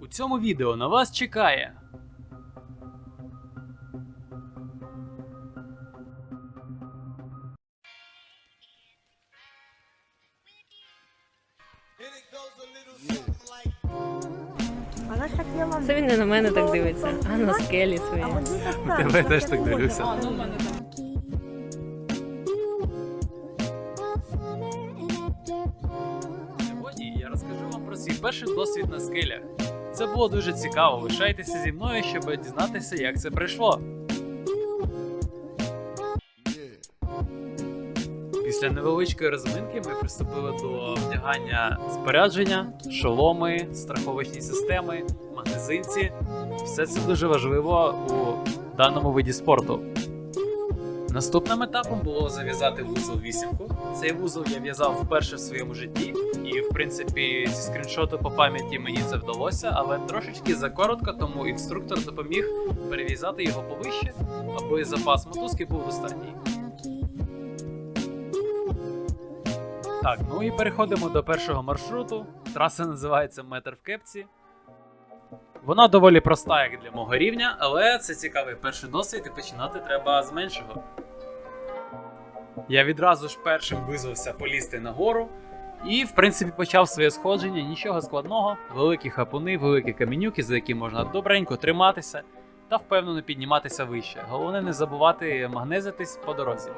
У цьому відео на вас чекає. Це він не на мене так дивиться, а на скелі вони так Тебе теж так я дивлюся. теж. Сьогодні я розкажу вам про свій перший досвід на скелях. Це було дуже цікаво. Лишайтеся зі мною, щоб дізнатися, як це пройшло. Після невеличкої розминки ми приступили до вдягання спорядження, шоломи, страховочні системи, магнезинці. Все це дуже важливо у даному виді спорту. Наступним етапом було зав'язати вузол вісімку. Цей вузол я в'язав вперше в своєму житті, і в принципі зі скріншоту по пам'яті мені це вдалося, але трошечки закоротко, тому інструктор допоміг перев'язати його повище, аби запас мотузки був достатній. Так, ну і переходимо до першого маршруту. Траса називається Метр в кепці. Вона доволі проста, як для мого рівня, але це цікавий перший досвід і починати треба з меншого. Я відразу ж першим визвався полізти нагору і, в принципі, почав своє сходження. Нічого складного, великі хапуни, великі камінюки, за які можна добренько триматися та впевнено підніматися вище. Головне не забувати магнезитись по дорозі.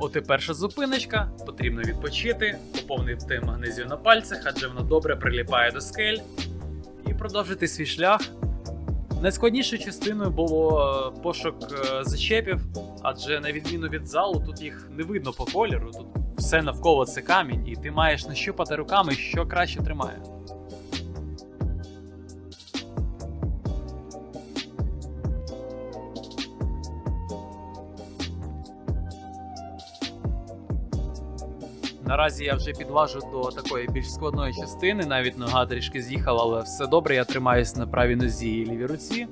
От і перша зупиночка, потрібно відпочити, поповнити магнезію на пальцях, адже воно добре приліпає до скель, продовжити свій шлях. Найскладнішою частиною було е, пошук е, зачепів, адже на відміну від залу, тут їх не видно по кольору, тут все навколо це камінь, і ти маєш нащупати руками, що краще тримає. Наразі я вже підважу до такої більш складної частини, навіть нога трішки з'їхала, але все добре, я тримаюсь на правій нозі і лівій руці.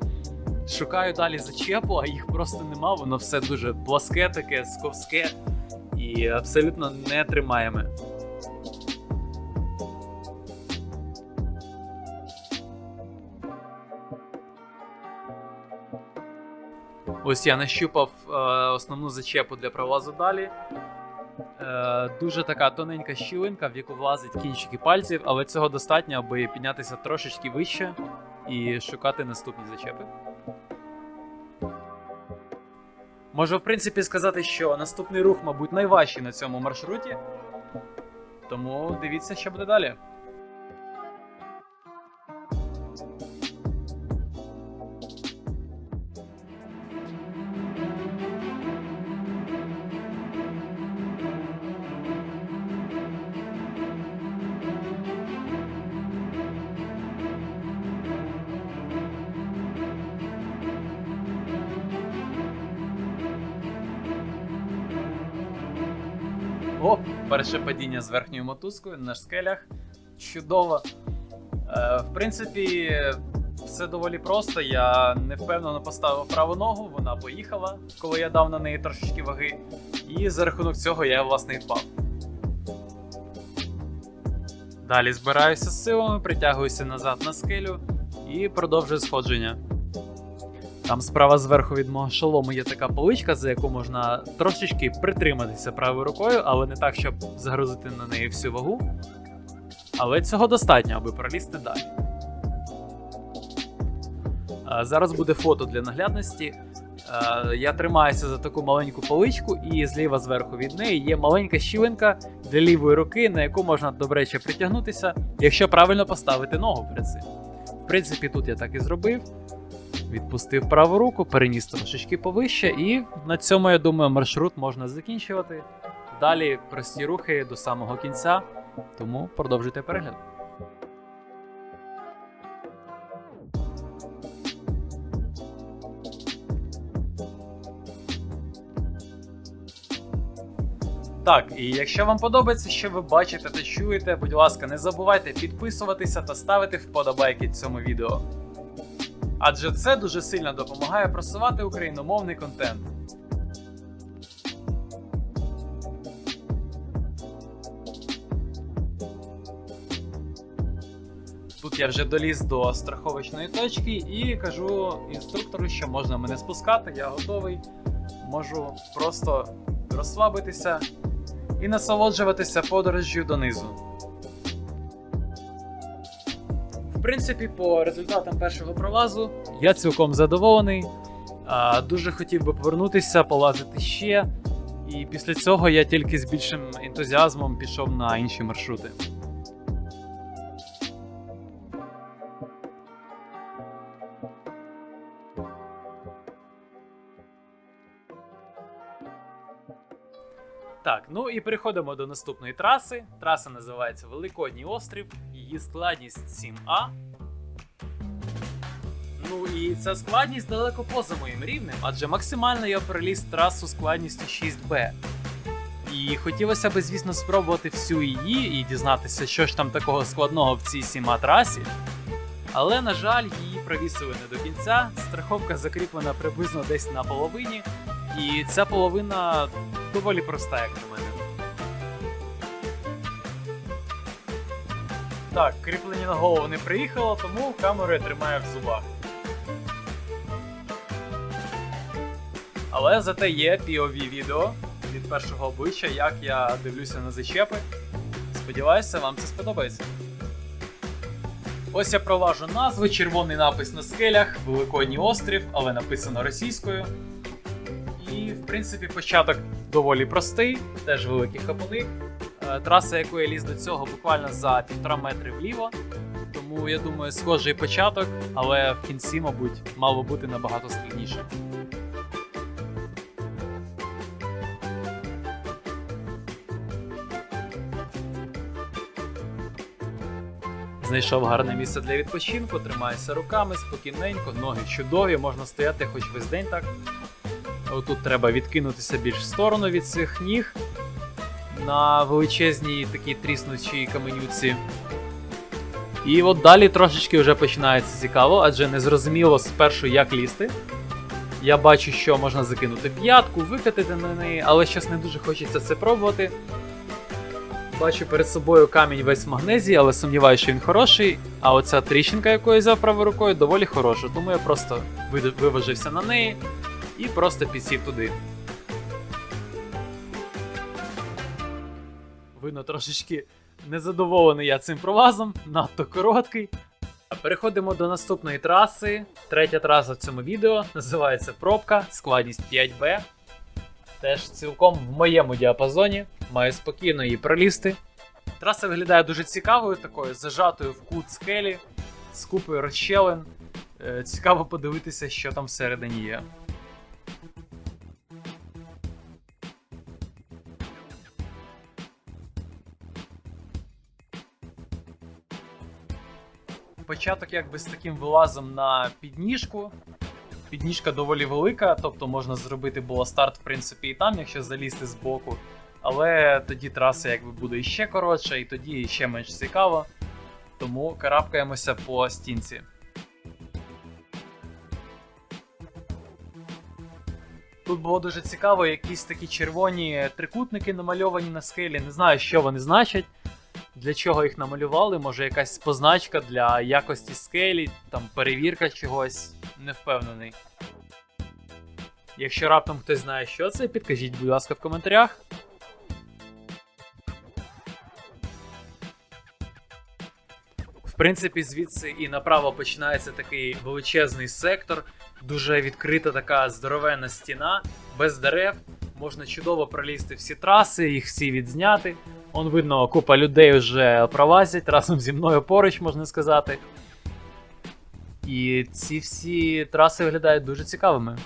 Шукаю далі зачепу, а їх просто нема, воно все дуже пласке таке, сковське і абсолютно не тримаєме. Ось я нащупав е, основну зачепу для пролазу далі. Е, дуже така тоненька щілинка, в яку влазить кінчики пальців, але цього достатньо, аби піднятися трошечки вище і шукати наступні зачепи. Можу, в принципі, сказати, що наступний рух, мабуть, найважчий на цьому маршруті. Тому дивіться, що буде далі. О, перше падіння з верхньою мотузкою на скелях. Чудово. Е, в принципі, все доволі просто. Я невпевнено поставив праву ногу, вона поїхала, коли я дав на неї трошечки ваги. І за рахунок цього я власне і впав. Далі збираюся з силами, притягуюся назад на скелю і продовжую сходження. Там справа зверху від мого шолому є така поличка, за яку можна трошечки притриматися правою рукою, але не так, щоб загрузити на неї всю вагу. Але цього достатньо, аби пролізти далі. Зараз буде фото для наглядності. Я тримаюся за таку маленьку поличку, і зліва зверху від неї є маленька щілинка для лівої руки, на яку можна добряче притягнутися, якщо правильно поставити ногу перед цим. В принципі, тут я так і зробив. Відпустив праву руку, переніс трошечки повище, і на цьому, я думаю, маршрут можна закінчувати. Далі прості рухи до самого кінця, тому продовжуйте перегляд. Так, і якщо вам подобається, що ви бачите та чуєте, будь ласка, не забувайте підписуватися та ставити вподобайки цьому відео адже це дуже сильно допомагає просувати україномовний контент. Тут я вже доліз до страховочної точки і кажу інструктору, що можна мене спускати, я готовий, можу просто розслабитися і насолоджуватися подорожжю донизу. Принципі, по результатам першого пролазу я цілком задоволений. А, дуже хотів би повернутися, полазити ще. І після цього я тільки з більшим ентузіазмом пішов на інші маршрути. Так, ну і переходимо до наступної траси. Траса називається Великодній острів, її складність 7А. Ну і ця складність далеко поза моїм рівнем, адже максимально я переліз трасу складністю 6Б. І хотілося б, звісно, спробувати всю її і дізнатися, що ж там такого складного в цій 7А трасі. Але, на жаль, її провісили не до кінця. Страховка закріплена приблизно десь на половині, і ця половина доволі проста, як на мене. Так, кріплення на голову не приїхало, тому камеру я тримаю в зубах. Але зате є POV відео від першого обличчя, як я дивлюся на зачепи. Сподіваюся, вам це сподобається. Ось я проважу назви, червоний напис на скелях, Великодній острів, але написано російською. І, в принципі, початок доволі простий, теж великий хапуник. Е, Траса, яку я ліз до цього, буквально за півтора метри вліво. Тому я думаю, схожий початок, але в кінці, мабуть, мало бути набагато складніше. Знайшов гарне місце для відпочинку, тримаюся руками спокійненько, ноги чудові, можна стояти хоч весь день так. Отут треба відкинутися більш в сторону від цих ніг на величезній такій тріснучій каменюці. І от далі трошечки вже починається цікаво, адже не зрозуміло спершу, як лізти. Я бачу, що можна закинути п'ятку, викатити на неї, але щось не дуже хочеться це пробувати. Бачу перед собою камінь весь в магнезії, але сумніваюся, що він хороший. А оця тріщинка, яку я взяв правою рукою, доволі хороша, тому я просто виважився на неї і просто підсів туди. Видно, трошечки незадоволений я цим пролазом, надто короткий. Переходимо до наступної траси. Третя траса в цьому відео називається Пробка, складність 5Б. Теж цілком в моєму діапазоні. Маю спокійно її пролізти. Траса виглядає дуже цікавою, такою зажатою в кут скелі, з купою розщелин. Е, Цікаво подивитися, що там всередині є. Початок якби з таким вилазом на підніжку. Підніжка доволі велика, тобто можна зробити було старт, в принципі, і там, якщо залізти з боку. Але тоді траса якби буде іще коротша, і тоді ще менш цікаво. Тому карабкаємося по стінці. Тут було дуже цікаво, якісь такі червоні трикутники намальовані на скелі. Не знаю, що вони значать, для чого їх намалювали. Може, якась позначка для якості скелі, там перевірка чогось, не впевнений. Якщо раптом хтось знає, що це, підкажіть, будь ласка, в коментарях. В принципі, звідси і направо починається такий величезний сектор, дуже відкрита така здоровенна стіна, без дерев. Можна чудово пролізти всі траси, їх всі відзняти. Он видно, купа людей вже пролазять разом зі мною поруч, можна сказати. І ці всі траси виглядають дуже цікавими.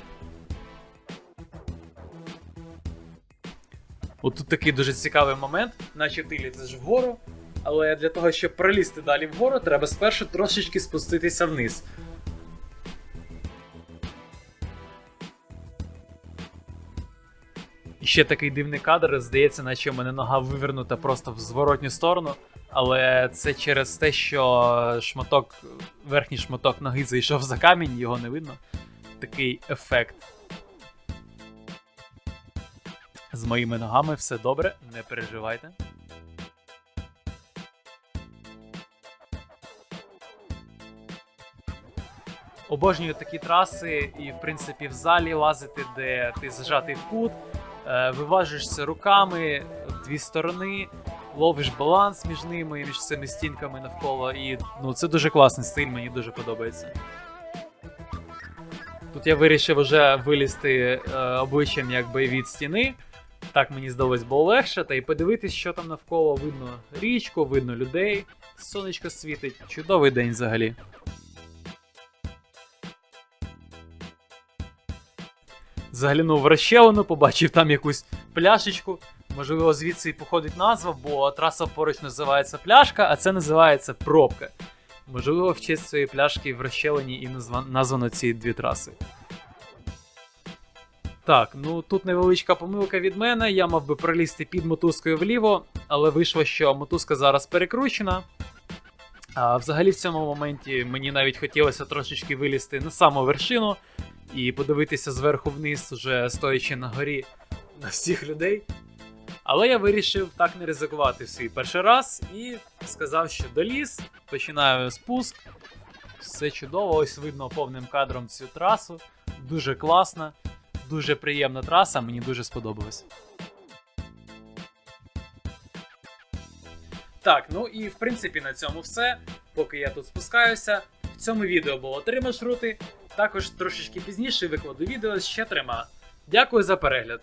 От тут такий дуже цікавий момент, наче ти лізеш вгору, але для того, щоб пролізти далі вгору, треба спершу трошечки спуститися вниз. Ще такий дивний кадр, здається, наче в мене нога вивернута просто в зворотню сторону. Але це через те, що шматок, верхній шматок ноги зайшов за камінь, його не видно. Такий ефект. З моїми ногами все добре, не переживайте. Обожнюю такі траси, і в принципі в залі лазити, де ти зажатий в кут, виважуєшся руками в дві сторони, ловиш баланс між ними, між цими стінками навколо. І ну, це дуже класний стиль, мені дуже подобається. Тут я вирішив вже вилізти е, обличчям якби від стіни. Так мені здалось було легше, та й подивитись, що там навколо видно річку, видно людей, сонечко світить. Чудовий день взагалі. Заглянув в розщелину, побачив там якусь пляшечку. Можливо, звідси і походить назва, бо траса поруч називається пляшка, а це називається пробка. Можливо, в честь цієї пляшки в розщелині і названо ці дві траси. Так, ну тут невеличка помилка від мене. Я мав би пролізти під мотузкою вліво, але вийшло, що мотузка зараз перекручена. А взагалі в цьому моменті мені навіть хотілося трошечки вилізти на саму вершину і подивитися зверху вниз, уже стоячи на горі на всіх людей. Але я вирішив так не ризикувати свій перший раз і сказав, що доліз, починаю спуск. Все чудово, ось видно повним кадром цю трасу. Дуже класна, дуже приємна траса, мені дуже сподобалось. Так, ну і в принципі на цьому все. Поки я тут спускаюся. В цьому відео було три маршрути. Також трошечки пізніше викладу відео з ще трьома. Дякую за перегляд.